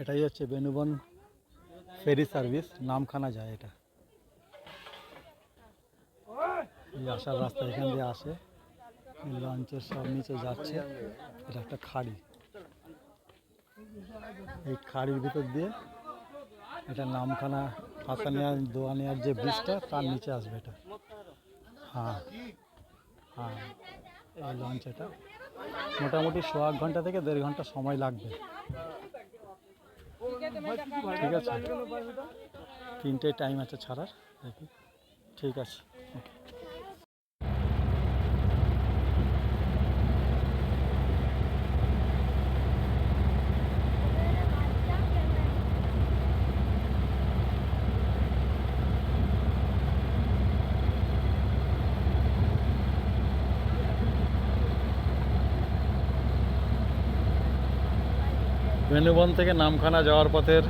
এটাই হচ্ছে Benuban ferry service, Namkhana যায় এটা। এই আসার রাস্তা এখান দিয়ে আসে লঞ্চের সব নিচে যাচ্ছে, এটা একটা খাড়ি। এই খাড়ির ভিতর দিয়ে এটা নামখানা হাতানিয়া দোয়ানিয়ার যে ব্রিজটা, তার নিচে আসবে এটা। হ্যাঁ হ্যাঁ এই লঞ্চ এটা। মোটামুটি এক ঘণ্টা থেকে দেড় ঘণ্টা সময় লাগবে। ঠিক আছে। তিনটে টাইম আছে ছাড়ার দেখি। ঠিক আছে। বেনুবন থেকে নামখানা যাওয়ার পথের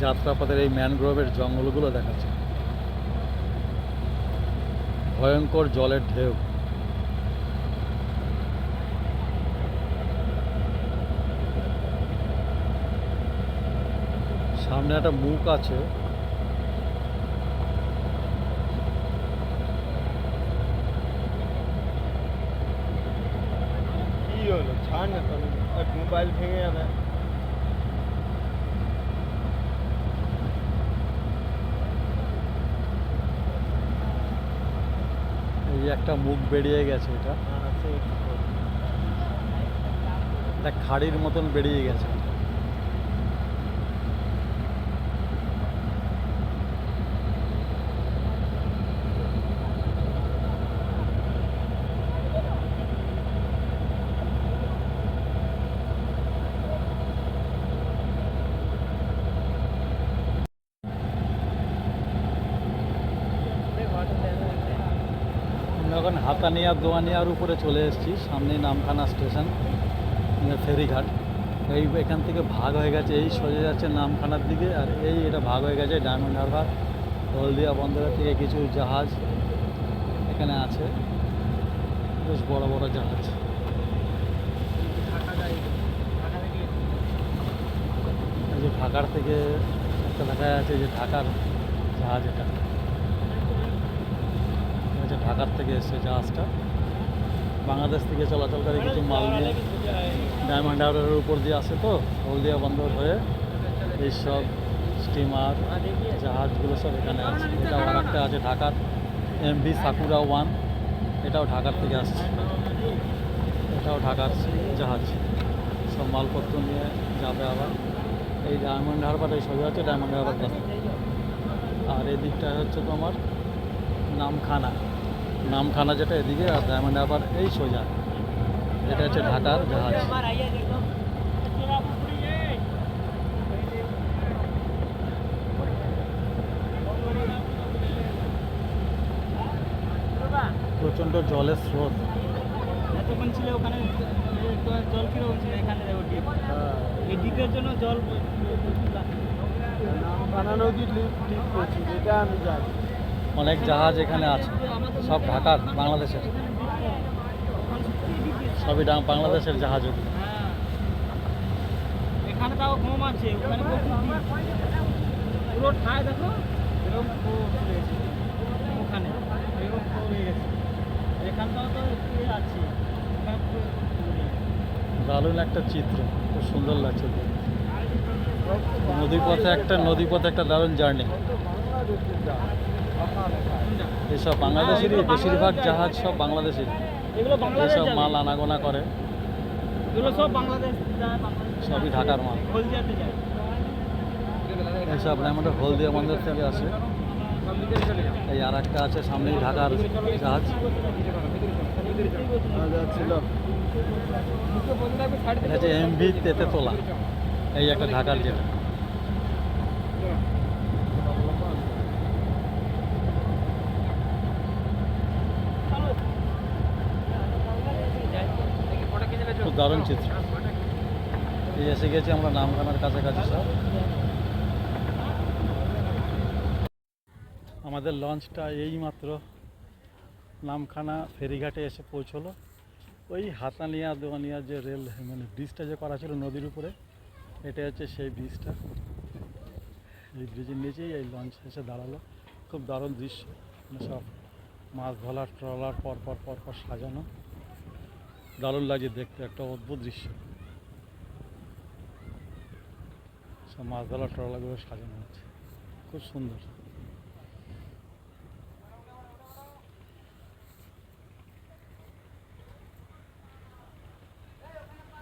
যাত্রাপথের এই ম্যানগ্রোভের জঙ্গলগুলো দেখাচ্ছে। ভয়ঙ্কর জলের ঢেউ। সামনে একটা মুখ আছে। কি হলো? ছাড় না তো মোবাইল ভেঙে যাবে এই একটা মুখ বেরিয়ে গেছে এটা। না না সে একটু করবে। একটা খাড়ির মতন বেরিয়ে গেছে। আমরা এখন হাতানিয়া, দোয়ানিয়ার উপরে চলে এসেছি সামনে নামখানা স্টেশন ফেরিঘাট। এই এখান থেকে ভাগ হয়ে গেছে, এই সোজা যাচ্ছে নামখানার দিকে, আর এই এটা ভাগ হয়ে গেছে ডায়মন্ড হারবার, হলদিয়া বন্দরের থেকে কিছু জাহাজ এখানে আছে। বেশ বড় বড় জাহাজ। যে ঢাকার থেকে একটা দেখা যাচ্ছে যে ঢাকার জাহাজ এটা। এটা হচ্ছে ঢাকার থেকে এসছে জাহাজটা, বাংলাদেশ থেকে চলাচলকারী কিছু মাল নিয়ে ডায়মন্ড হারবারের উপর দিয়ে আসে তো, হলদিয়া বন্দর হয়ে এইসব স্টিমার জাহাজগুলো সব এখানে আছে। এটাও আর একটা আছে ঢাকার এমভি সাকুরা ওয়ান এটাও ঢাকার থেকে আসছে। এটাও ঢাকার জাহাজ। সব মালপত্র নিয়ে যাবে আবার। এই ডায়মন্ড হারবার এই সোজা হচ্ছে ডায়মন্ড হারবার আর এদিকটা হচ্ছে তোমার নামখানা। নামখানা যেটা এদিকে আর ডায়মন্ড আবার এই সোজা। এটা হচ্ছে ঢাকার জাহাজ। প্রচণ্ড জলের স্রোত। এতক্ষণ ছিল ওখানে জল কীরকম ছিল এখানে ডিপ এই ডিপের জন্য জল নামখানা নদী লিপ করছি যেটা আমি জানি। অনেক জাহাজ এখানে আছে সব ঢাকার বাংলাদেশের সবই বাংলাদেশের জাহাজ এখানে তাও কম আছে ওখানে পুরো ঠায় দেখো এরকম ফ্লো চলে গেছে ওখানে এরকম হয়ে গেছে এখানটাও তো আছে ওখানে পুরো ফুলে গেছে। দারুণ একটা চিত্র খুব সুন্দর লাগছে। নদী পথে একটা নদী পথে একটা দারুণ জার্নি? এসব বাংলাদেশেরই বেশিরভাগ জাহাজ সব বাংলাদেশের। এসব মাল আনাগোনা করে। সবই ঢাকার মাল। এসব আমাদের হলদিয়া বন্দর থেকে আসে। এই আর একটা আছে সামনেই ঢাকার জাহাজ। ছিল এটা হচ্ছে এমভি তেতে তোলা এই একটা ঢাকার যেটা। খুব দারুণ চিত্র। এই এসে গেছি আমরা নামখানার কাছাকাছি সব। আমাদের লঞ্চটা এইমাত্র নামখানা ফেরিঘাটে এসে পৌঁছলো। ওই হাতানিয়া দোয়ানিয়া যে রেল মানে ব্রিজটা যে করা ছিল নদীর উপরে, এটা হচ্ছে সেই ব্রিজটা। এই ব্রিজের নিচেই এই লঞ্চ এসে দাঁড়াল। খুব দারুণ দৃশ্য। মানে সব মাছ ধরার, ট্রলার পর পর পর পর সাজানো। দারুণ লাগছে দেখতে, একটা অদ্ভুত দৃশ্য। সব মাছ ধরার ট্রলারগুলো সাজানো হচ্ছে। খুব সুন্দর।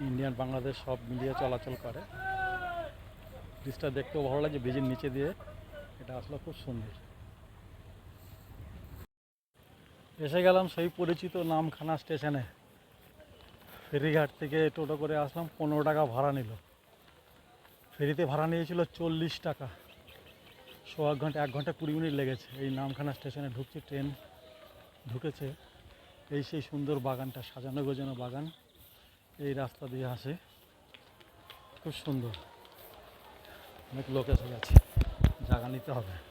ইন্ডিয়ান, বাংলাদেশ সব মিলিয়ে চলাচল করে। ব্রিজটা দেখতেও ভালো লাগে, ব্রিজের নিচে দিয়ে। এটা আসলে খুব সুন্দর। এসে গেলাম সেই পরিচিত নামখানা স্টেশনে। ফেরিঘাট থেকে টোটো করে আসলাম, পনেরো টাকা ভাড়া নিল। ফেরিতে ভাড়া নিয়েছিল চল্লিশ টাকা। শো এক ঘণ্টা এক ঘণ্টা কুড়ি মিনিট লেগেছে। এই নামখানা স্টেশনে ঢুকছে, ট্রেন ঢুকেছে। এই সেই সুন্দর বাগানটা, সাজানো গোজানো বাগান। এই রাস্তা দিয়ে আসে। খুব সুন্দর। অনেক লোক এসে গেছে। জায়গা নিতে হবে।